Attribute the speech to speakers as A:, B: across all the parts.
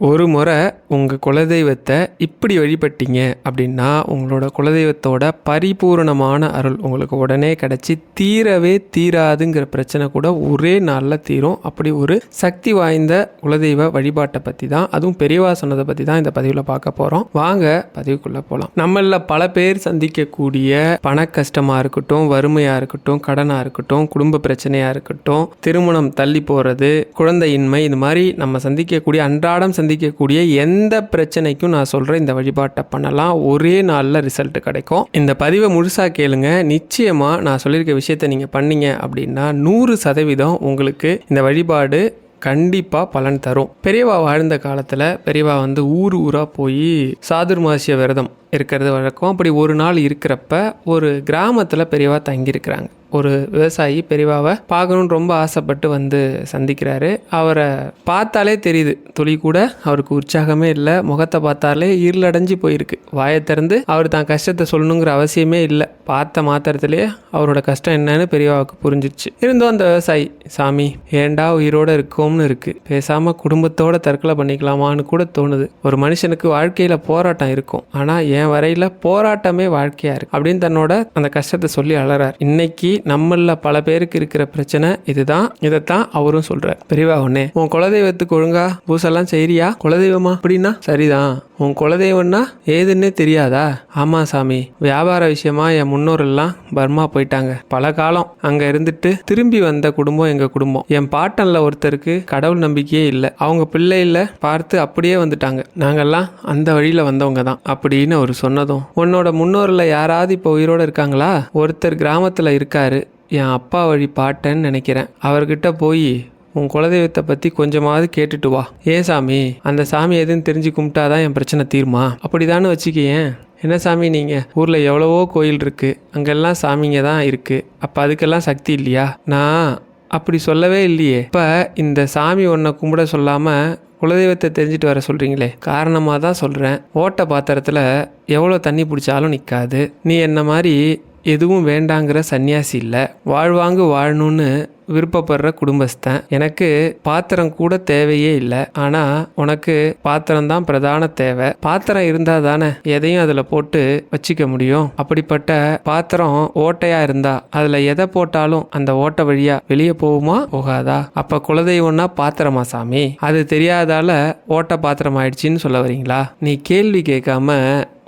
A: ஒரு முறை உங்கள் குலதெய்வத்தை இப்படி வழிபட்டீங்க அப்படின்னா உங்களோட குலதெய்வத்தோட பரிபூரணமான அருள் உங்களுக்கு உடனே கிடச்சி தீரவே தீராதுங்கிற பிரச்சனை கூட ஒரே நாளில் தீரும். அப்படி ஒரு சக்தி வாய்ந்த குலதெய்வ வழிபாட்டை பற்றி தான் அதுவும் பெரியவா சொன்னதை பற்றி தான் இந்த பதிவில் பார்க்க போகிறோம் வாங்க பதிவுக்குள்ளே போகலாம் நம்மளில் பல பேர் சந்திக்கக்கூடிய பண கஷ்டமாக இருக்கட்டும் வறுமையாக இருக்கட்டும் கடனாக இருக்கட்டும் குடும்ப பிரச்சனையாக இருக்கட்டும் திருமணம் தள்ளி போகிறது குழந்தையின்மை இது மாதிரி நம்ம சந்திக்கக்கூடிய அன்றாடம் சந்திக்கக்கூடிய எந்த பிரச்சனைக்கும் நான் சொல்கிற இந்த வழிபாட்டை பண்ணலாம். ஒரே நாளில் ரிசல்ட் கிடைக்கும். இந்த பதிவை முழுசாக கேளுங்க. நிச்சயமாக நான் சொல்லியிருக்க விஷயத்தை நீங்கள் பண்ணீங்க அப்படின்னா நூறு சதவீதம் உங்களுக்கு இந்த வழிபாடு கண்டிப்பாக பலன் தரும். பெரியவா வாழ்ந்த காலத்தில் பெரியவா வந்து ஊர் ஊராக போய் சாதுர்மாசிய விரதம் இருக்கிறது வழக்கம். அப்படி ஒரு நாள் இருக்கிறப்ப ஒரு கிராமத்தில் பெரியவா தங்கியிருக்கிறாங்க. ஒரு விவசாயி பெரிவாவை பார்க்கணுன்னு ரொம்ப ஆசைப்பட்டு வந்து சந்திக்கிறாரு. அவரை பார்த்தாலே தெரியுது துளி கூட அவருக்கு உற்சாகமே இல்லை முகத்தை பார்த்தாலே இருளடைஞ்சு போயிருக்கு. வாயை திறந்து அவர் தான் கஷ்டத்தை சொல்லணுங்கிற அவசியமே இல்லை. பார்த்த மாத்திரத்திலேயே அவரோட கஷ்டம் என்னன்னு பெரியவாவுக்கு புரிஞ்சிருச்சு. இருந்தும் அந்த விவசாயி சாமி ஏண்டா உயிரோட இருக்கோம்னு இருக்கு. பேசாம குடும்பத்தோட தற்கொலை பண்ணிக்கலாமான்னு கூட தோணுது. ஒரு மனுஷனுக்கு வாழ்க்கையில போராட்டம் இருக்கும். ஆனா என் வரையில போராட்டமே வாழ்க்கையா இருக்கு. அப்படின்னு தன்னோட அந்த கஷ்டத்தை சொல்லி அழறார் இன்னைக்கு நம்மள பல பேருக்கு இருக்கிற பிரச்சனை இதுதான். இதைத்தான் அவரும் சொல்றார். பெரியவா ஒன்னே உன் குலதெய்வத்துக்கு ஒழுங்கா பூசெல்லாம் செய்யறியா குலதெய்வமா? அப்படின்னா சரிதான். உன் குலதெய்வம்னா ஏதுன்னே தெரியாதா? ஆமாம் சாமி. வியாபார விஷயமா என் முன்னோரெல்லாம் பர்மா போயிட்டாங்க. பல காலம் அங்கே இருந்துட்டு திரும்பி வந்த குடும்பம் எங்கள் குடும்பம். என் பாட்டனில் ஒருத்தருக்கு கடவுள் நம்பிக்கையே இல்லை. அவங்க பிள்ளையில பார்த்து அப்படியே வந்துட்டாங்க. நாங்கெல்லாம் அந்த வழியில் வந்தவங்க தான் அப்படின்னு அவர் சொன்னதும். உன்னோட முன்னோரில் யாராவது இப்போ உயிரோடு இருக்காங்களா? ஒருத்தர் கிராமத்தில் இருக்காரு. என் அப்பா வழி பாட்டேன்னு நினைக்கிறேன். அவர்கிட்ட போய் உன் குலதெய்வத்தை பற்றி கொஞ்சமாவது கேட்டுட்டு வா. ஏன் சாமி அந்த சாமி எதுன்னு தெரிஞ்சு கும்பிட்டாதான் என் பிரச்சனை தீருமா? அப்படிதான்னு வச்சுக்கேன் என்ன சாமி நீங்கள் ஊரில் எவ்வளவோ கோயில் இருக்குது அங்கெல்லாம் சாமிங்க தான் இருக்குது அப்போ அதுக்கெல்லாம் சக்தி இல்லையா? நான் அப்படி சொல்லவே இல்லையே. இப்போ இந்த சாமி ஒன்றை கும்பிட சொல்லாமல் குலதெய்வத்தை தெரிஞ்சுட்டு வர சொல்கிறீங்களே காரணமாக தான் சொல்கிறேன் ஓட்ட பாத்திரத்தில் எவ்வளோ தண்ணி பிடிச்சாலும் நிற்காது நீ என்ன மாதிரி எதுவும் வேண்டாங்கிற சன்னியாசி இல்லை. வாழ்வாங்கு வாழணும்னு விருப்பப்படுற குடும்பஸ்தன். எனக்கு பாத்திரம் கூட தேவையே இல்லை. ஆனால் உனக்கு பாத்திரம் தான் பிரதான தேவை. பாத்திரம் இருந்தால் தானே எதையும் அதில் போட்டு வச்சுக்க முடியும். அப்படிப்பட்ட பாத்திரம் ஓட்டையா இருந்தா அதில் எதை போட்டாலும் அந்த ஓட்டை வழியா வெளியே போகுமா போகாதா? அப்ப குலதெய்வம்னா பாத்திரமா சாமி? அது தெரியாதால ஓட்ட பாத்திரம் ஆயிடுச்சின்னு சொல்ல வரீங்களா? நீ கேள்வி கேட்காம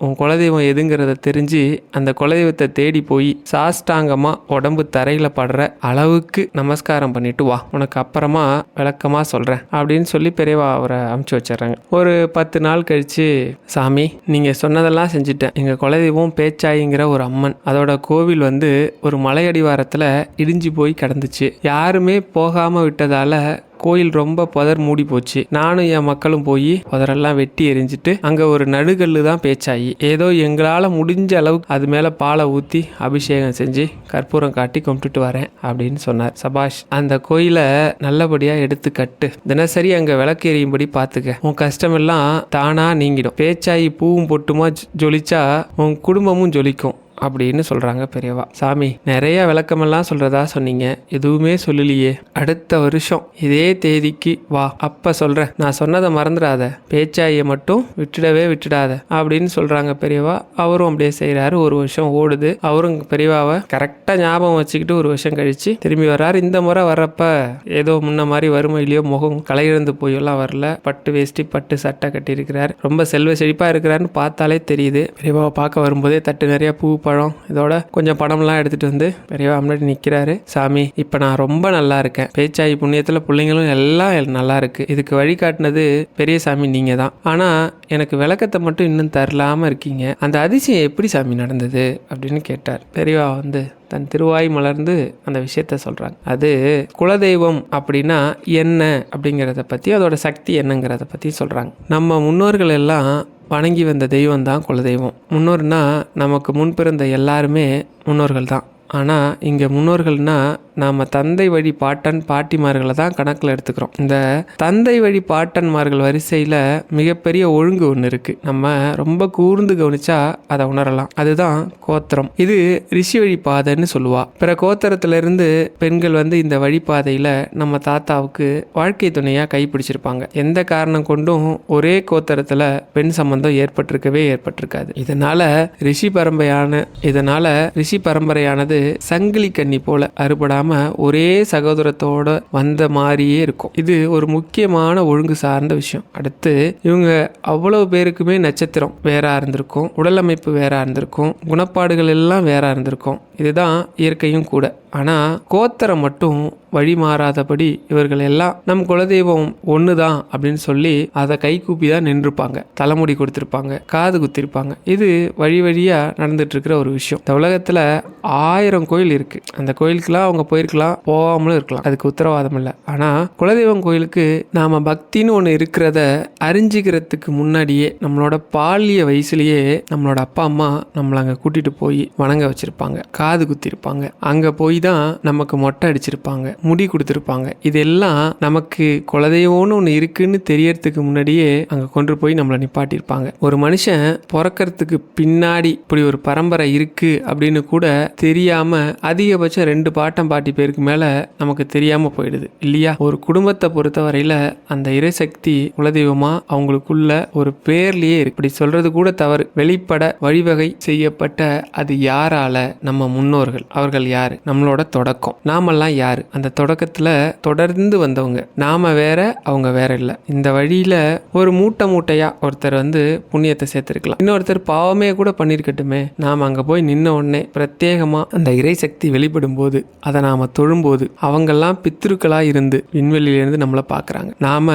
A: உன் குலதெய்வம் எதுங்கிறத தெரிஞ்சு அந்த குலதெய்வத்தை தேடி போய் சாஷ்டாங்கமாக உடம்பு தரையில் படுற அளவுக்கு நமஸ்காரம் பண்ணிட்டு வா. உனக்கு அப்புறமா விளக்கமாக சொல்கிறேன் அப்படின்னு சொல்லி பெரியவா அவரை அமுச்சு வச்சிடுறாங்க. ஒரு பத்து நாள் கழித்து சாமி நீங்கள் சொன்னதெல்லாம் செஞ்சுட்டேன். எங்கள் குலதெய்வம் பேச்சாயிங்கிற ஒரு அம்மன். அதோட கோவில் வந்து ஒரு மலையடிவாரத்தில் இடிஞ்சு போய் கிடந்துச்சு. யாருமே போகாமல் விட்டதால் கோயில் ரொம்ப புதர் மூடி போச்சு. நானும் என் மக்களும் போய் புதரெல்லாம் வெட்டி எரிஞ்சிட்டு அங்கே ஒரு நடுகல்லு தான் பேச்சாயி. ஏதோ எங்களால் முடிஞ்ச அளவுக்கு அது மேலே பாலை ஊற்றி அபிஷேகம் செஞ்சு கற்பூரம் காட்டி கும்பிட்டுட்டு வரேன் அப்படின்னு சொன்னார் சபாஷ். அந்த கோயிலை நல்லபடியாக எடுத்து கட்டு தினசரி அங்கே விளக்கு எரியும்படி பார்த்துக்க உன் கஷ்டமெல்லாம் தானாக நீங்கிடும். பேச்சாயி பூவும் பொட்டுமா ஜொலிச்சா உன் குடும்பமும் ஜொலிக்கும். அப்படின்னு சொல்கிறாங்க பெரியவா. சாமி நிறைய விளக்கமெல்லாம் சொல்கிறதா சொன்னீங்க. எதுவுமே சொல்லலையே. அடுத்த வருஷம் இதே தேதிக்கு வா. அப்போ சொல்கிறேன் நான் சொன்னதை மறந்துடாத. பேச்சாயை மட்டும் விட்டுடவே விட்டுடாத அப்படின்னு சொல்கிறாங்க பெரியவா. அவரும் அப்படியே செய்கிறாரு ஒரு வருஷம் ஓடுது. அவரும் பெரியவாவை கரெக்டாக ஞாபகம் வச்சுக்கிட்டு ஒரு வருஷம் கழித்து திரும்பி வர்றாரு. இந்த முறை வர்றப்ப ஏதோ முன்ன மாதிரி வறுமையிலையோ முகம் கலையிழந்து போயெல்லாம் வரல. பட்டு வேஷ்டி பட்டு சட்டை கட்டியிருக்கிறார். ரொம்ப செல்வ செழிப்பாக இருக்கிறாருன்னு பார்த்தாலே தெரியுது. பெரியவாவை பார்க்க வரும்போதே தட்டு நிறைய பூ பழம். இதோட கொஞ்சம் பணம்லாம் எடுத்துகிட்டு வந்து பெரியவா முன்னாடி நிற்கிறாரு சாமி இப்போ நான் ரொம்ப நல்லா இருக்கேன். பேச்சாயி புண்ணியத்தில் பிள்ளைங்களும் எல்லாம் நல்லா இருக்கு. இதுக்கு வழிகாட்டினது பெரிய சாமி நீங்கள் தான். ஆனால் எனக்கு விளக்கத்தை மட்டும் இன்னும் தரலாமல் இருக்கீங்க. அந்த அதிசயம் எப்படி சாமி நடந்தது? அப்படின்னு கேட்டார். பெரியவா வந்து தன் திருவாய் மலர்ந்து அந்த விஷயத்த சொல்கிறாங்க அது குலதெய்வம் அப்படின்னா என்ன அப்படிங்கிறத பற்றி அதோட சக்தி என்னங்கிறத பற்றி சொல்கிறாங்க நம்ம முன்னோர்கள் எல்லாம் வணங்கி வந்த தெய்வம் தான் குலதெய்வம். முன்னோர்னால் நமக்கு முன் பிறந்த எல்லாருமே முன்னோர்கள் தான் ஆனால் இங்கே முன்னோர்கள்னா நாம் தந்தை வழி பாட்டன் பாட்டிமார்களை தான் கணக்கில் எடுத்துக்கிறோம். இந்த தந்தை வழி பாட்டன்மார்கள் வரிசையில் மிகப்பெரிய ஒழுங்கு ஒன்று இருக்குது நம்ம ரொம்ப கூர்ந்து கவனிச்சா அதை உணரலாம். அதுதான் கோத்திரம். இது ரிஷி வழி பாதைன்னு சொல்லுவா. பிற கோத்திரத்திலிருந்து பெண்கள் வந்து இந்த வழிபாதையில் நம்ம தாத்தாவுக்கு வாழ்க்கை துணையாக கைப்பிடிச்சிருப்பாங்க எந்த காரணம் கொண்டும் ஒரே கோத்திரத்தில் பெண் சம்பந்தம் ஏற்பட்டிருக்கவே ஏற்பட்டிருக்காது. இதனால் ரிஷி பரம்பரையான இதனால் ரிஷி பரம்பரையானது சங்கிலி கன்னி போல அறுபடாம ஒரே சகோதரத்தோட வந்த மாதிரியே இருக்கும். இது ஒரு முக்கியமான ஒழுங்கு சார்ந்த விஷயம். அடுத்து இவங்க அவ்வளவு பேருக்குமே நட்சத்திரம் வேறா இருந்திருக்கும் உடல் அமைப்பு வேறா இருந்திருக்கும் குணப்பாடுகள் எல்லாம் வேறா இருந்திருக்கும். இதுதான் இயற்கையும் கூட. ஆனால் கோத்தரை மட்டும் வழி மாறாதபடி இவர்கள் எல்லாம் நம் குலதெய்வம் ஒன்று தான் அப்படின்னு சொல்லி அதை கைகூப்பி தான் நின்றுப்பாங்க. தலைமுடி கொடுத்துருப்பாங்க காது குத்திருப்பாங்க. இது வழி வழியாக நடந்துட்டு இருக்கிற ஒரு விஷயம். இந்த உலகத்தில் ஆயிரம் கோயில் இருக்குது அந்த கோயிலுக்கெல்லாம் அவங்க போயிருக்கலாம் போகாமலும் இருக்கலாம். அதுக்கு உத்தரவாதம் இல்லை. ஆனால் குலதெய்வம் கோயிலுக்கு நாம் பக்தின்னு ஒன்று இருக்கிறத அறிஞ்சிக்கிறதுக்கு முன்னாடியே நம்மளோட பாலிய வயசுலேயே நம்மளோட அப்பா அம்மா நம்மளை அங்கே கூட்டிகிட்டு போய் வணங்க வச்சுருப்பாங்க. காது குத்திருப்பாங்க. அங்கே போய் தான் நமக்கு மொட்டை அடிச்சிருப்பாங்க முடி கொடுத்துருப்பாங்க. இதெல்லாம் நமக்கு குலதெய்வம்னு ஒன்று இருக்குன்னு தெரியறதுக்கு முன்னாடியே அங்கே கொண்டு போய் நம்மளை நிப்பாட்டியிருப்பாங்க. ஒரு மனுஷன் பிறக்கறதுக்கு பின்னாடி இப்படி ஒரு பரம்பரை இருக்கு அப்படின்னு கூட தெரியாம அதிகபட்சம் ரெண்டு பாட்டம் பாட்டி பேருக்கு மேல நமக்கு தெரியாம போயிடுது இல்லையா? ஒரு குடும்பத்தை பொறுத்தவரையில அந்த இறைசக்தி குலதெய்வமா அவங்களுக்குள்ள ஒரு பேர்லயே இருக்கு. இப்படி சொல்றது கூட தவறு. வெளிப்பட வழிவகை செய்யப்பட்ட அது யாரால? நம்ம முன்னோர்கள். அவர்கள் யாரு? நம்மளோட தொடக்கம். நாமெல்லாம் யார்? அந்த தொடக்கத்தில் தொடர்ந்து வந்தவங்க. நாம் வேற அவங்க வேற இல்லை. இந்த வழியில் ஒரு மூட்டை மூட்டையாக ஒருத்தர் வந்து புண்ணியத்தை சேர்த்துருக்கலாம். இன்னொருத்தர் பாவமே கூட பண்ணியிருக்கட்டுமே நாம் அங்கே போய் நின்ன உடனே பிரத்யேகமாக அந்த இறைசக்தி வெளிப்படும் போது அதை நாம் தொழும்போது அவங்கெல்லாம் பித்திருக்களாக இருந்து விண்வெளியிலேருந்து நம்மளை பார்க்குறாங்க நாம்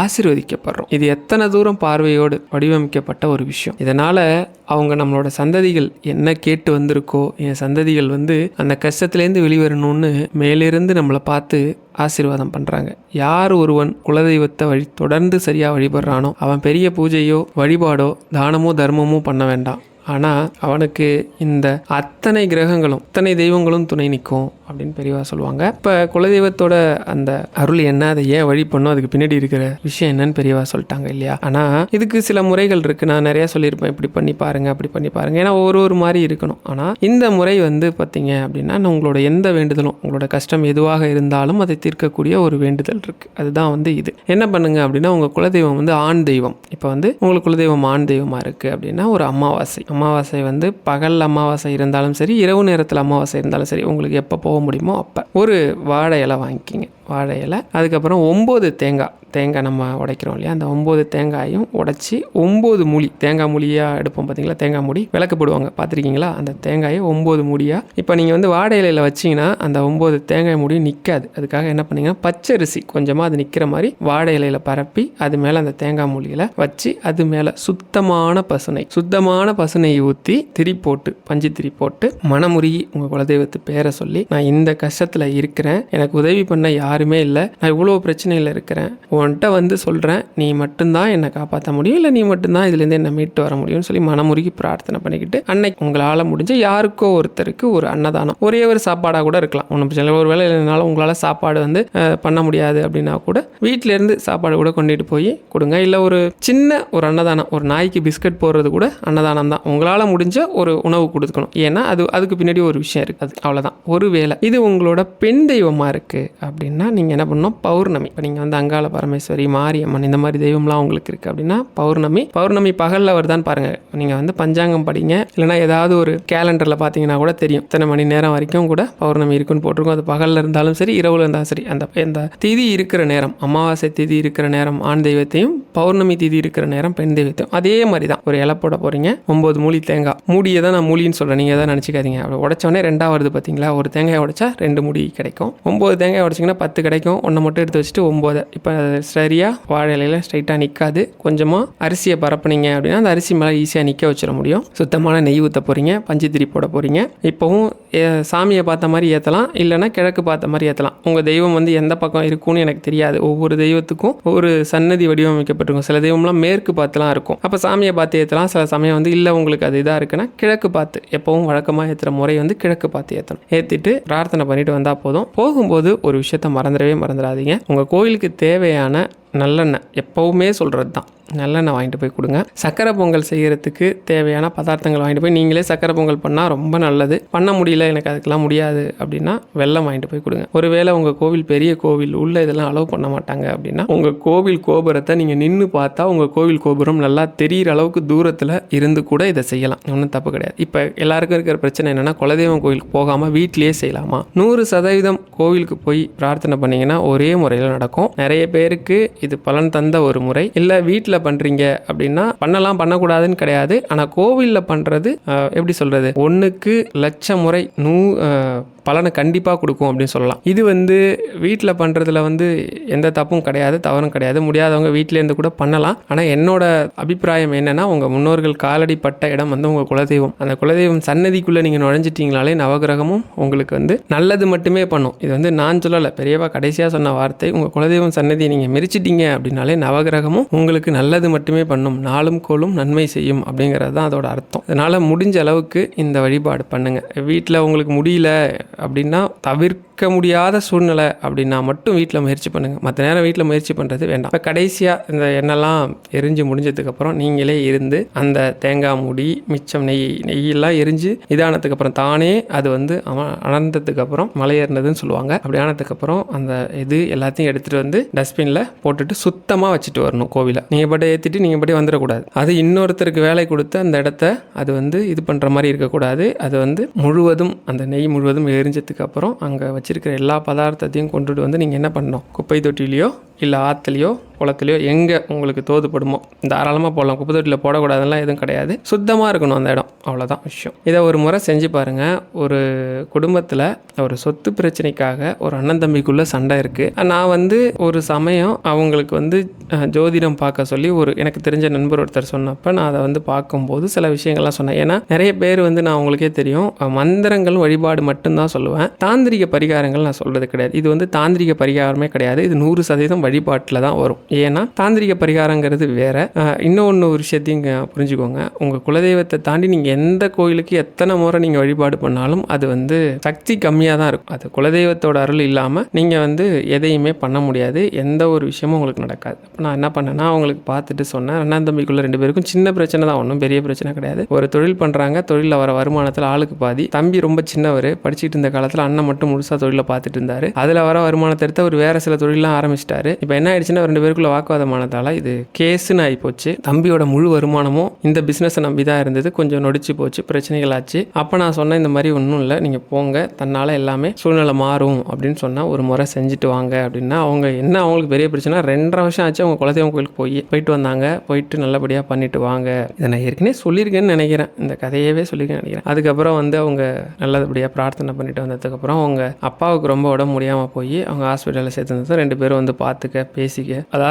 A: ஆசீர்வதிக்கப்படுறோம். இது எத்தனை தூரம் பார்வையோடு வடிவமைக்கப்பட்ட ஒரு விஷயம். இதனால் அவங்க நம்மளோட சந்ததிகள் என்ன கேட்டு வந்திருக்கோ என் சந்ததிகள் வந்து அந்த கஷ்டத்துலேருந்து வெளிவரணும்னு மேலிருந்து நம்மளை பார்த்து ஆசீர்வாதம் பண்ணுறாங்க யார் ஒருவன் குலதெய்வத்தை வழி தொடர்ந்து சரியாக வழிபடுறானோ அவன் பெரிய பூஜையோ வழிபாடோ தானமோ தர்மமோ பண்ண வேண்டாம். ஆனால் அவனுக்கு இந்த அத்தனை கிரகங்களும் அத்தனை தெய்வங்களும் துணை நிற்கும் அப்படின்னு பெரியவா சொல்லுவாங்க. இப்போ குலதெய்வத்தோட அந்த அருள் என்ன? அதை ஏன் வழி பண்ணும் அதுக்கு பின்னாடி இருக்கிற விஷயம் என்னன்னு பெரியவா சொல்லிட்டாங்க இல்லையா? ஆனால் இதுக்கு சில முறைகள் இருக்குது நான் நிறையா சொல்லியிருப்பேன். இப்படி பண்ணி பாருங்க அப்படி பண்ணி பாருங்க. ஏன்னா ஒரு ஒரு மாதிரி இருக்கணும். ஆனால் இந்த முறை வந்து பார்த்தீங்க அப்படின்னா உங்களோட எந்த வேண்டுதலும் உங்களோட கஷ்டம் எதுவாக இருந்தாலும் அதை தீர்க்கக்கூடிய ஒரு வேண்டுதல் இருக்குது அதுதான் வந்து இது. என்ன பண்ணுங்க அப்படின்னா உங்கள் குலதெய்வம் வந்து ஆண் தெய்வம். இப்போ வந்து உங்களுக்கு குலதெய்வம் ஆண் தெய்வமாக இருக்குது அப்படின்னா ஒரு அமாவாசை. அமாவாசை வந்து பகல் அமாவாசை இருந்தாலும் சரி இரவு நேரத்தில் அமாவாசை இருந்தாலும் சரி உங்களுக்கு எப்போ போக முடியுமோ அப்போ ஒரு வாழை இலை வாங்கிக்கிங்க. வாழை இலை. அதுக்கப்புறம் ஒம்பது தேங்காய். தேங்காய் நம்ம உடைக்கிறோம் இல்லையா? அந்த ஒம்பது தேங்காயும் உடைச்சி ஒம்பது மூலி தேங்காய் மூலியாக எடுப்போம் பார்த்தீங்களா தேங்காய் மூடி விளக்கு போடுவாங்க. பார்த்துருக்கீங்களா அந்த தேங்காயை ஒம்பது மூடியாக இப்போ நீங்கள் வந்து வாடை இலையில் வச்சிங்கன்னா அந்த ஒம்பது தேங்காய் மூடி நிற்காது அதுக்காக என்ன பண்ணீங்கன்னா பச்சரிசி கொஞ்சமாக அது நிற்கிற மாதிரி வாடை இலையில் பரப்பி அது மேலே அந்த தேங்காய் மூலியில் வச்சு அது மேலே சுத்தமான பசுனை சுத்தமான பசுனை ஊற்றி திரி போட்டு பஞ்சு திரி போட்டு மனமுருகி உங்கள் குலதெய்வத்து பேரை சொல்லி நான் இந்த கஷ்டத்தில் இருக்கிறேன். எனக்கு உதவி பண்ண யாருமே இல்லை. நான் இவ்வளோ பிரச்சனையில் இருக்கிறேன். உன்கிட்ட வந்து சொல்கிறேன் நீ மட்டும்தான் என்னை காப்பாற்ற முடியும் இல்லை நீ மட்டும்தான் இதுலேருந்து என்னை மீட்டு வர முடியும்னு சொல்லி மனமுருகி பிரார்த்தனை பண்ணிக்கிட்டு அன்னைக்கு உங்களால் முடிஞ்ச யாருக்கோ ஒருத்தருக்கு ஒரு அன்னதானம் ஒரே ஒரு சாப்பாடாக கூட இருக்கலாம். ஒன்றும் பிரச்சனை இல்லை. ஒரு வேலை இல்லைனாலும் உங்களால் சாப்பாடு வந்து பண்ண முடியாது அப்படின்னா கூட வீட்டிலேருந்து சாப்பாடு கூட கொண்டுட்டு போய் கொடுங்க. இல்லை ஒரு சின்ன ஒரு அன்னதானம் ஒரு நாய்க்கு பிஸ்கட் போடுறது கூட அன்னதானம் தான். உங்களால் முடிஞ்ச ஒரு உணவு கொடுக்கணும். ஏன்னா அது அதுக்கு பின்னாடி ஒரு விஷயம் இருக்குது அது அவ்வளோதான் ஒரு வேளை இது உங்களோட பெண் தெய்வமாக இருக்குது அப்படின்னா நீங்கள் என்ன பண்ணணும்? பௌர்ணமி. இப்போ நீங்கள் வந்து அங்காள பரமேஸ்வரி மாரியம்மன் இந்த மாதிரி தெய்வம்லாம் உங்களுக்கு இருக்குது அப்படின்னா பௌர்ணமி. பௌர்ணமி பகலில் வருதான்னு பாருங்கள் நீங்கள் வந்து பஞ்சாங்கம் படிங்க. இல்லைனா ஏதாவது ஒரு கேலண்டரில் பார்த்தீங்கன்னா கூட தெரியும். இத்தனை மணி நேரம் வரைக்கும் கூட பௌர்ணமி இருக்குன்னு போட்டிருக்கும். அது பகலில் இருந்தாலும் சரி இரவில் இருந்தாலும் சரி. அந்த இந்த திதி இருக்கிற நேரம் அமாவாசை திதி இருக்கிற நேரம் ஆண் தெய்வத்தையும் பௌர்ணமி திதி இருக்கிற நேரம் பெண் தெய்வத்தையும் அதே மாதிரி தான் ஒரு இலை போட போகிறீங்க ஒம்பது மூலி தேங்காய். மூடியை தான் நான் மூலின்னு சொல்கிறேன் நீங்கள் எதாவது நினச்சிக்காதீங்க. அப்படி உடச்சோடனே ரெண்டாக வருது பார்த்தீங்களா ஒரு தேங்காய் உடைச்சா ரெண்டு மூடி கிடைக்கும். ஒம்பது தேங்காய் உடச்சிங்கன்னா பத்து கிடைக்கும். ஒன்றை மட்டும் எடுத்து வச்சுட்டு ஒம்பது. இப்போ சரியாக வாழை இலையில் ஸ்ட்ரைட்டாக நிற்காது கொஞ்சமாக அரிசியை பரப்புனீங்க அப்படின்னா அந்த அரிசி மேலே ஈஸியாக நிற்க வச்சிட முடியும். சுத்தமான நெய் ஊற்ற போகிறீங்க பஞ்சுத்திரி போட போகிறீங்க இப்போவும் ஏ- சாமியை பார்த்த மாதிரி ஏற்றலாம் இல்லைன்னா கிழக்கு பார்த்த மாதிரி ஏற்றலாம் உங்கள் தெய்வம் வந்து எந்த பக்கம் இருக்கும்னு எனக்கு தெரியாது. ஒவ்வொரு தெய்வத்துக்கும் ஒவ்வொரு சன்னதி வடிவமைக்கப்பட்டிருக்கும். சில தெய்வம்லாம் மேற்கு பார்த்துலாம் இருக்கும். அப்போ சாமியை பார்த்து ஏற்றலாம் சில சமயம் வந்து இல்லை உங்களுக்கு அது இதாக இருக்குன்னா கிழக்கு பார்த்து. எப்போவும் வழக்கமாக ஏற்றுற முறை வந்து கிழக்கு பார்த்து ஏற்றணும் ஏற்றிட்டு பிரார்த்தனை பண்ணிட்டு வந்தால் போதும். போகும்போது ஒரு விஷயத்த மறந்துடவே மறந்துடாதீங்க. உங்கள் கோயிலுக்கு தேவையான anak நல்லெண்ணெய் எப்போவுமே சொல்கிறது தான் நல்லெண்ணெய் வாங்கிட்டு போய் கொடுங்க. சக்கரை பொங்கல் செய்கிறதுக்கு தேவையான பதார்த்தங்கள் வாங்கிட்டு போய் நீங்களே சக்கரை பொங்கல் பண்ணால் ரொம்ப நல்லது. பண்ண முடியல எனக்கு அதுக்கெல்லாம் முடியாது அப்படின்னா வெள்ளம் வாங்கிட்டு போய் கொடுங்க. ஒருவேளை உங்கள் கோவில் பெரிய கோவில் உள்ள இதெல்லாம் அலோவ் பண்ண மாட்டாங்க அப்படின்னா உங்கள் கோவில் கோபுரத்தை நீங்கள் நின்று பார்த்தா உங்கள் கோவில் கோபுரம் நல்லா தெரிகிற அளவுக்கு தூரத்தில் இருந்து கூட இதை செய்யலாம். ஒன்றும் தப்பு கிடையாது. இப்போ எல்லாருக்கும் இருக்கிற பிரச்சனை என்னென்னா குலதெய்வம் கோவிலுக்கு போகாமல் வீட்டிலேயே செய்யலாமா? நூறு சதவீதம் கோவிலுக்கு போய் பிரார்த்தனை பண்ணிங்கன்னா ஒரே முறையில் நடக்கும். நிறைய பேருக்கு இது பலன் தந்த ஒரு முறை. இல்லை வீட்டில் பண்ணுறீங்க அப்படின்னா பண்ணலாம் பண்ணக்கூடாதுன்னு கிடையாது. ஆனால் கோவிலில் பண்ணுறது எப்படி சொல்கிறது ஒன்றுக்கு லட்சம் முறை நூ பலனை கண்டிப்பாக கொடுக்கும் அப்படின்னு சொல்லலாம். இது வந்து வீட்டில் பண்ணுறதுல வந்து எந்த தப்பும் கிடையாது தவறும் கிடையாது. முடியாதவங்க வீட்டிலேருந்து கூட பண்ணலாம். ஆனால் என்னோட அபிப்பிராயம் என்னென்னா உங்கள் முன்னோர்கள் காலடி பட்ட இடம் வந்து உங்கள் குலதெய்வம். அந்த குலதெய்வம் சன்னதிக்குள்ளே நீங்கள் நுழைஞ்சிட்டீங்களாலே நவகிரகமும் உங்களுக்கு வந்து நல்லது மட்டுமே பண்ணும். இது வந்து நான் சொல்லலை பெரியவா கடைசியாக சொன்ன வார்த்தை. உங்கள் குலதெய்வம் சன்னதியை நீங்கள் மிரிச்சிட்டீங்க அப்படின்னாலே நவகிரகமும் உங்களுக்கு நல்லது மட்டுமே பண்ணும். நாளும் கோளும் நன்மை செய்யும் அப்படிங்கிறது தான் அதோட அர்த்தம். அதனால் முடிஞ்ச அளவுக்கு இந்த வழிபாடு பண்ணுங்கள் வீட்டில் உங்களுக்கு முடியல அப்படின்னா தவிர்க்க முடியாத சூழ்நிலை அப்படின்னா மட்டும் வீட்டில் முயற்சி பண்ணுங்கள் மற்ற நேரம் வீட்டில் முயற்சி பண்ணுறது வேண்டாம். இப்போ கடைசியாக இந்த எண்ணெய்லாம் எரிஞ்சு முடிஞ்சதுக்கப்புறம் நீங்களே இருந்து அந்த தேங்காய் மூடி மிச்சம் நெய் நெய்யெல்லாம் எரிஞ்சு இதானதுக்கப்புறம் தானே அது வந்து அவன் அனந்ததுக்கப்புறம் மலை ஏறினதுன்னு சொல்லுவாங்க. அப்படி ஆனதுக்கப்புறம் அந்த இது எல்லாத்தையும் எடுத்துகிட்டு வந்து டஸ்ட்பினில் போட்டுட்டு சுத்தமாக வச்சுட்டு வரணும் கோவிலை. நீங்கள் பாட்டை ஏற்றிட்டு நீங்கள் பாட்டே வந்துடக்கூடாது. அது இன்னொருத்தருக்கு வேலை கொடுத்து அந்த இடத்த அது வந்து இது பண்ணுற மாதிரி இருக்கக்கூடாது. அது வந்து முழுவதும் அந்த நெய் முழுவதும் எரி அப்புறம் அங்கே வச்சுருக்கிற எல்லா பதார்த்தத்தையும் கொண்டுட்டு வந்து நீங்கள் என்ன பண்ணணும்? குப்பை தொட்டிலையோ இல்லை ஆற்றுலையோ குளத்துலையோ எங்கே உங்களுக்கு தோதுப்படுமோ தாராளமாக போடலாம். குப்பை தொட்டியில் போடக்கூடாதுலாம் எதுவும் கிடையாது. சுத்தமாக இருக்கணும் அந்த இடம். அவ்வளோதான் விஷயம். இதை ஒரு முறை செஞ்சு பாருங்கள் ஒரு குடும்பத்தில் ஒரு சொத்து பிரச்சனைக்காக ஒரு அண்ணன் தம்பிக்குள்ளே சண்டை இருக்குது நான் வந்து ஒரு சமயம் அவங்களுக்கு வந்து ஜோதிடம் பார்க்க சொல்லி ஒரு எனக்கு தெரிஞ்ச நண்பர் ஒருத்தர் சொன்னப்போ நான் அதை வந்து பார்க்கும்போது சில விஷயங்கள்லாம் சொன்னேன். ஏன்னா நிறைய பேர் வந்து நான் உங்களுக்கே தெரியும் மந்திரங்கள் வழிபாடு மட்டும்தான் சொல்லுவேன். தாந்திரிக பரிகாரங்கள் நான் சொல்கிறது கிடையாது. இது வந்து தாந்திரிக பரிகாரமே கிடையாது. இது நூறு சதவீதம் வழிபாட்டில் தான் வரும். ஏன்னா தாந்திரிக பரிகாரங்கிறது வேறு. இன்னொன்று ஒரு விஷயத்தையும் புரிஞ்சுக்கோங்க. உங்கள் குலதெய்வத்தை தாண்டி நீங்கள் எந்த கோயிலுக்கு எத்தனை முறை நீங்கள் வழிபாடு பண்ணாலும் அது வந்து சக்தி கம்மியாக தான் இருக்கும். அது குலதெய்வத்தோட அருள் இல்லாமல் நீங்கள் வந்து எதையுமே பண்ண முடியாது. எந்த ஒரு விஷயமும் உங்களுக்கு நடக்காது. அப்போ நான் என்ன பண்ணேன்னா அவங்களுக்கு பார்த்துட்டு சொன்னேன். ரெண்டாம் தம்பிக்குள்ள ரெண்டு பேருக்கும் சின்ன பிரச்சனை தான். ஒன்றும் பெரிய பிரச்சனை கிடையாது. ஒரு தொழில் பண்ணுறாங்க தொழிலில் வர வருமானத்தில் ஆளுக்கு பாதி. தம்பி ரொம்ப சின்னவர். படிச்சுட்டு இருந்த காலத்தில் அண்ணன் மட்டும் முழுசாக தொழிலை பார்த்துட்டு இருந்தார். அதில் வர வருமானத்தை எடுத்து அவர் வேறு சில தொழிலெலாம் ஆரம்பிச்சிட்டாரு. இப்போ என்ன ஆயிடுச்சுன்னா ரெண்டு பேருக்குள்ள வாக்குவாதமானதால இது கேஸுன்னு ஆகி போச்சு தம்பியோட முழு வருமானமும் இந்த பிஸ்னஸை நம்பி தான் இருந்தது. கொஞ்சம் நொடிச்சு போச்சு பிரச்சனைகள் ஆச்சு. அப்போ நான் சொன்னேன் இந்த மாதிரி ஒன்றும் இல்லை. நீங்கள் போங்க. தன்னால் எல்லாமே சூழ்நிலை மாறும் அப்படின்னு சொன்னால் ஒரு முறை செஞ்சுட்டு வாங்க அப்படின்னா அவங்க என்ன அவங்களுக்கு பெரிய பிரச்சனை ரெண்டரை வருஷம் ஆச்சு அவங்க குலதெய்வம் கோயிலுக்கு போய் போயிட்டு வந்தாங்க. போயிட்டு நல்லபடியாக பண்ணிட்டு வாங்க. இதை நான் ஏற்கனவே சொல்லியிருக்கேன்னு நினைக்கிறேன். இந்த கதையவே சொல்லியிருக்கேன்னு நினைக்கிறேன். அதுக்கப்புறம் வந்து அவங்க நல்லபடியாக பிரார்த்தனை பண்ணிட்டு வந்ததுக்கப்புறம் அவங்க அப்பாவுக்கு ரொம்ப உடம்பு முடியாமல் போய் அவங்க ஹாஸ்பிட்டலில் சேர்த்துருந்தது ரெண்டு பேரும் வந்து பார்த்துக்க பேசிக்க. அதாவது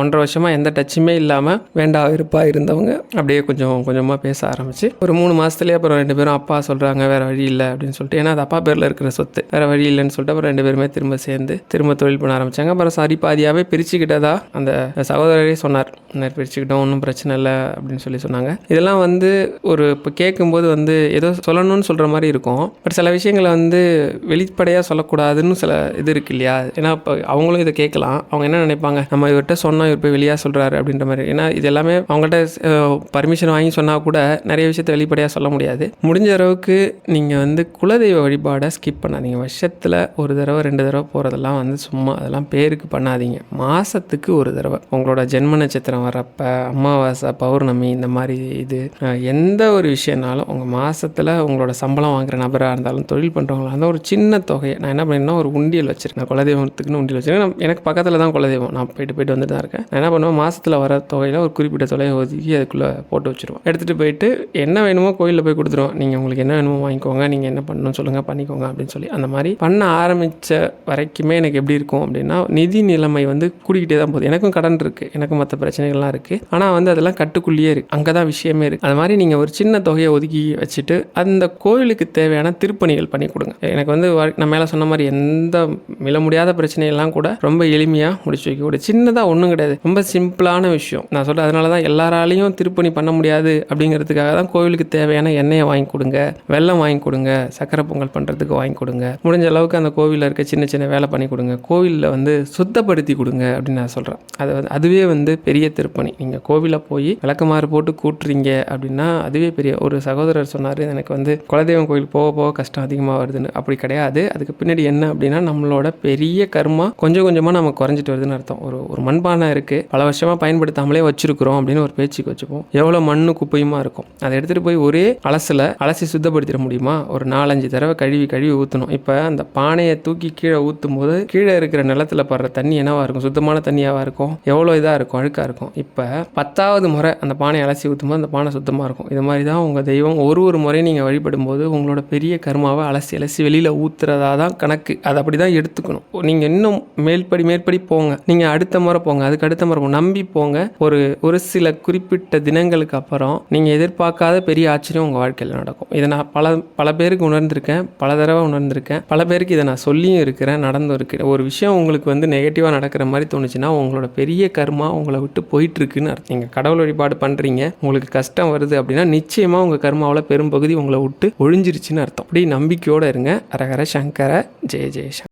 A: ஒன்றரை வருஷமாக எந்த டச்சுமே இல்லாமல் வேண்டா இருப்பாக இருந்தவங்க அப்படியே கொஞ்சம் கொஞ்சமாக பேச ஆரம்பிச்சு ஒரு மூணு மாதத்துலேயே அப்புறம் ரெண்டு பேரும் அப்பா சொல்கிறாங்க வேறு வழி இல்லை அப்படின்னு சொல்லிட்டு ஏன்னா அது அப்பா பேரில் இருக்கிற சொத்து வேறு வழி இல்லைன்னு சொல்லிட்டு அப்புறம் ரெண்டு பேருமே திரும்ப சேர்ந்து திரும்ப தொழில் பண்ண ஆரம்பித்தாங்க அப்புறம் சரி பாதியாகவே பிரிச்சுக்கிட்டதா அந்த சகோதரரே சொன்னார். இந்த பிரிச்சுக்கிட்டோம் ஒன்றும் பிரச்சனை இல்லை அப்படின்னு சொல்லி சொன்னாங்க. இதெல்லாம் வந்து ஒரு இப்போ கேட்கும்போது வந்து ஏதோ சொல்லணும்னு சொல்கிற மாதிரி இருக்கும். பட் சில விஷயங்களை வந்து வெளிப்படையாக சொல்லக்கூடாதுன்னு சில இது இருக்கு இல்லையா? ஏன்னா இப்போ அவங்களும் இதை கேட்கலாம். அவங்க என்ன நினைப்பாங்க? நம்ம இவர்கிட்ட சொன்னால் இவர் போய் வெளியாக சொல்கிறாரு அப்படின்ற மாதிரி. ஏன்னா இது எல்லாமே அவங்கள்ட்ட பர்மிஷன் வாங்கி சொன்னால் கூட நிறைய விஷயத்தை வெளிப்படையாக சொல்ல முடியாது. முடிஞ்ச அளவுக்கு நீங்கள் வந்து குலதெய்வ வழிபாடை ஸ்கிப் பண்ணாதீங்க. வருஷத்தில் ஒரு தடவை ரெண்டு தடவை போகிறதெல்லாம் வந்து சும்மா அதெல்லாம் பேருக்கு பண்ணாதீங்க. மாதத்துக்கு ஒரு தடவை. உங்களோட ஜென்ம நட்சத்திரம் வரப்ப அமாவாசை பௌர்ணமி இந்த மாதிரி இது எந்த ஒரு விஷயம்னாலும் உங்கள் மாதத்தில் உங்களோட சம்பளம் வாங்குற நபராக இருந்தாலும் தொழில் பண்ணுறவங்களா இருந்தால் ஒரு சின்ன தொகையை நான் என்ன பண்ணேன்னா ஒரு உண்டியல் வச்சிருக்கேன். குலதெய்வத்துக்குன்னு உண்டியல் வச்சிருக்கேன். எனக்கு பக்கத்தில் தான் குலதெய்வம். நான் போயிட்டு போயிட்டு வந்துட்டு தான் இருக்கேன். நான் என்ன பண்ணுவேன் மாதத்தில் வர தொகையில் ஒரு குறிப்பிட்ட தொகையை ஒதுக்கி அதுக்குள்ளே போட்டு வச்சுருவோம் எடுத்துகிட்டு போயிட்டு என்ன வேணுமோ கோயிலில் போய் கொடுத்துருவோம். நீங்கள் உங்களுக்கு என்ன வேணுமோ வாங்கிக்கோங்க நீங்கள் என்ன பண்ணணும் சொல்லுங்கள் பண்ணிக்கோங்க அப்படின்னு சொல்லி. அந்த மாதிரி பண்ண ஆரம்பித்த வரைக்குமே எனக்கு எப்படி இருக்கும் அப்படின்னா நிதி நிலைமை வந்து கூடிக்கிட்டே தான் போகுது. எனக்கும் கடன் இருக்குது எனக்கும் மற்ற பிரச்சனைகள்லாம் இருக்குது ஆனால் வந்து அதெல்லாம் கட்டுக்குள்ளேயே இருக்குது அங்கே தான் விஷயமே இருக்குது அது மாதிரி நீங்கள் ஒரு சின்ன தொகையை ஒதுக்கி வச்சுட்டு அந்த கோயிலுக்கு தேவையான திருப்பணிகள் பண்ணி கொடுங்க. எனக்கு வந்து நம்ம நான் மேலே சொன்ன மாதிரி எந்த மில முடியாத பிரச்சனையெல்லாம் கூட ரொம்ப எளிமையாக முடிச்சு வைக்க ஒரு சின்னதாக ஒன்றும் கிடையாது. ரொம்ப சிம்பிளான விஷயம். நான் சொல்கிறேன் அதனால தான் எல்லாராலையும் திருப்பணி பண்ண முடியாது அப்படிங்கிறதுக்காக தான் கோவிலுக்கு தேவையான எண்ணெயை வாங்கி கொடுங்க வெள்ளம் வாங்கி கொடுங்க சக்கரை பொங்கல் பண்ணுறதுக்கு வாங்கி கொடுங்க. முடிஞ்ச அளவுக்கு அந்த கோவிலில் இருக்க சின்ன சின்ன வேலை பண்ணி கொடுங்க. கோவிலில் வந்து சுத்தப்படுத்தி கொடுங்க அப்படின்னு நான் சொல்கிறேன் அது வந்து அதுவே வந்து பெரிய திருப்பணி. நீங்கள் கோவிலில் போய் விளக்கமாறு போட்டு கூட்டுறீங்க அப்படின்னா அதுவே பெரிய ஒரு சகோதரர் சொன்னார் எனக்கு வந்து குலதெய்வம் கோயில் போக போக கஷ்டம் அதிகமாக வருதுன்னு. அப்படி கிடையாது. அதுக்கு பின்னாடி என்ன அப்படின்னா நம்மளோட பெரிய கர்மா கொஞ்சம் கொஞ்சமாக நம்ம குறைஞ்சிட்டு வருதுன்னு அர்த்தம். ஒரு ஒரு மண்பானை இருக்குது பல வருஷமாக பயன்படுத்தாமலே வச்சிருக்கிறோம் அப்படின்னு ஒரு பேச்சுக்கு வச்சுப்போம். எவ்வளோ மண்ணு குப்பையுமா இருக்கும்? அதை எடுத்துகிட்டு போய் ஒரே அலசில் அலசி சுத்தப்படுத்திட முடியுமா? ஒரு நாலஞ்சு தடவை கழுவி கழுவி ஊற்றணும் இப்போ அந்த பானையை தூக்கி கீழே ஊற்றும் போது கீழே இருக்கிற நிலத்துல படுற தண்ணி என்னவாக இருக்கும்? சுத்தமான தண்ணியாவா இருக்கும்? எவ்வளோ இதாக இருக்கும்? அழுக்காக இருக்கும்? இப்போ பத்தாவது முறை அந்த பானையை அலசி ஊற்றும் போது அந்த பானை சுத்தமாக இருக்கும். இது மாதிரி தான் உங்கள் தெய்வம் ஒரு ஒரு முறை நீங்கள் வழிபடும் போது உங்களோட பெரிய கர்மாவை அலசி அலசி வெளியில் ஊற்றுறதா தான் கணக்கு. அதை அப்படி தான் எடுத்துக்கணும். நீங்கள் இன்னும் மேல்படி மேற்படி போங்க. நீங்கள் அடுத்த முறை போங்க அதுக்கு அடுத்த முறை போங்க. நம்பி போங்க. ஒரு ஒரு சில குறிப்பிட்ட தினங்களுக்கு அப்புறம் நீங்கள் எதிர்பார்க்காத பெரிய ஆச்சரியம் உங்கள் வாழ்க்கையில் நடக்கும். இதை நான் பல பல பேருக்கு உணர்ந்திருக்கேன் பல தடவை உணர்ந்திருக்கேன். பல பேருக்கு இதை நான் சொல்லியும் இருக்கிறேன் நடந்தும் இருக்கிறேன். ஒரு விஷயம் உங்களுக்கு வந்து நெகட்டிவாக நடக்கிற மாதிரி தோணுச்சுன்னா உங்களோட பெரிய கர்மா உங்களை விட்டு போயிட்டுருக்குன்னு அர்த்தம். நீங்கள் கடவுள் வழிபாடு பண்ணுறீங்க உங்களுக்கு கஷ்டம் வருது அப்படின்னா நிச்சயமாக உங்கள் கர்மாவில் பெரும்பகுதி உங்களை விட்டு ஒழிஞ்சிருச்சுன்னு அர்த்தம். அப்படி நம்பிக்கையோடு இருங்க. அரகர சங்கர ஜெய ஜெயசங்கர்